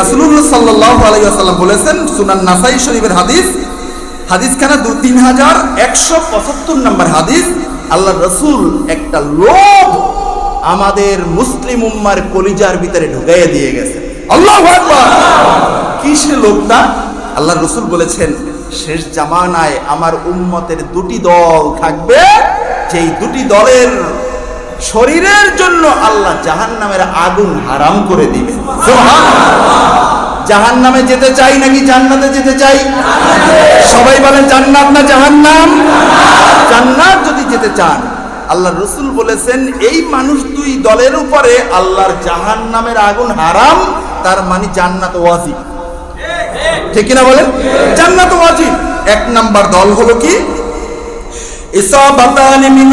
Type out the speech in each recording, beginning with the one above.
রাসূলুল্লাহ সাল্লাল্লাহু আলাইহি ওয়াসাল্লাম বলেছেন, সুনান নাসাই শরীফের হাদিস, হাদিসখানা দু তিন হাজার একশো পঁচাত্তর নম্বর হাদিস, আল্লাহ রসুল একটা লোভ আমাদের মুসলিম উম্মার কলিজার ভিতরে ঢুকাইয়া দিয়ে গেছে। আল্লাহ কি সে লোকটা আল্লাহ রসুল বলেছেন, শেষ জামানায় আমার উম্মতের দুটি দল থাকবে, যেই দুটি দলের শরীরের জন্য আল্লাহ জাহান নামের আগুন হারাম করে দিবে। জাহান নামে যেতে চাই নাকি জান্নাতে যেতে চাই? সবাই বলেন, জান্নাত না জাহান্নাম? জান্নাত যদি যেতে চান, আল্লাহ রসুল বলেছেন, এই মানুষ দুই দলের উপরে আল্লাহর জাহান নামের আগুন হারাম, তার মানে জান্নাত ওয়াজিব। ঠিক কিনা বলেন? জান্নাত ওয়াজিব। এক নাম্বার দল হলো কি? ইসাবাতান মিন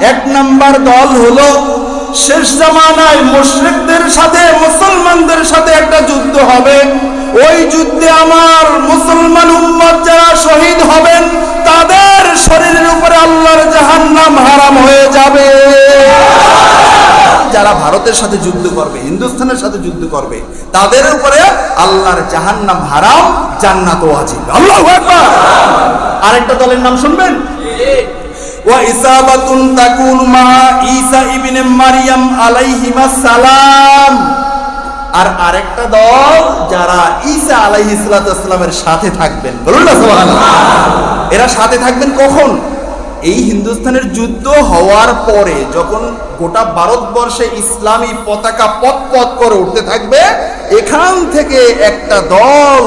এক দল হলো শেষ সাথে, মুসলমানদের সাথে একটা যুদ্ধ হবে। ওই যুদ্ধে আমার মুসলমান উম্মত যারা শহীদ হবেন, তাদের শরীরের উপরে আল্লাহর জাহান্নাম হারাম হয়ে যাবে। যারা ভারতের সাথে যুদ্ধ করবে, হিন্দুস্তানের সাথে যুদ্ধ করবে, তাদের উপরে আল্লাহর জাহান্নাম হারাম জান্নাত আরেকটা দলের নাম শুনবেন? ওয়া ইসাবাতুন মা ঈসা ইবনে মারইয়াম আলাইহিমাস সালাম। আর আরেকটা দল যারা ঈসা আলাইহিস সালামের সাথে থাকবেন। বলুন না এরা সাথে থাকবেন কখন? এই হিন্দুস্তানের যুদ্ধ হওয়ার পরে যখন গোটা ভারতবর্ষে ইসলামী পতাকা পথ পথ করে উঠতে থাকবে, এখান থেকে একটা দল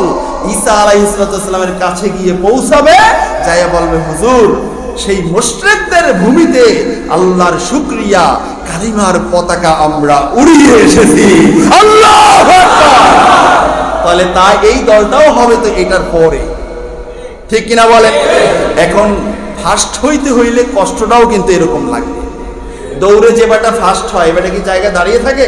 ঈসা আলাইহিসসালামের কাছে গিয়ে পৌঁছাবে, যাইয়া বলবে, হুজুর, সেই মুশরিকদের ভূমিতে আল্লাহর শুক্রিয়া, কালিমার পতাকা আমরা উড়িয়ে এসেছি। আল্লাহ তাহলে তা এই দলটাও হবে তো এটার পরে। ঠিক কিনা বলেন? এখন ফার্স্ট হইতে হইলে কষ্টটাও কিন্তু এরকম লাগবে। দৌড়ে যে ব্যাটা ফার্স্ট হয় ব্যাটা কি জায়গা দাঁড়িয়ে থাকে?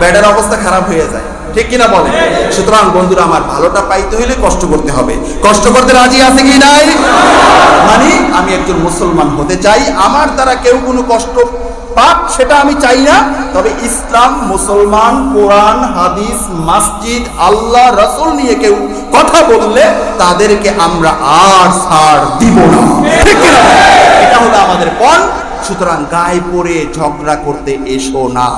ব্যাটার অবস্থা খারাপ হয়ে যায়। ঠিক কিনা বলে সুতরাং বন্ধুরা আমার ভালোটা পাইতে হইলে কষ্ট করতে হবে। কষ্ট করতে রাজি আছে কি নাই? মানে আমি একজন মুসলমান হতে চাই। আমার দ্বারা কেউ কোনো কষ্ট পাক, সেটা আমি চাই না। তবে ইসলাম, মুসলমান, কোরআন, হাদিস, মসজিদ, আল্লাহ, রসুল নিয়ে কেউ কথা বললে তাদেরকে আমরা আর সার দিব না? এটা হলো আমাদের পণ। সুতরাং গায়ে পড়ে ঝগড়া করতে এসো না।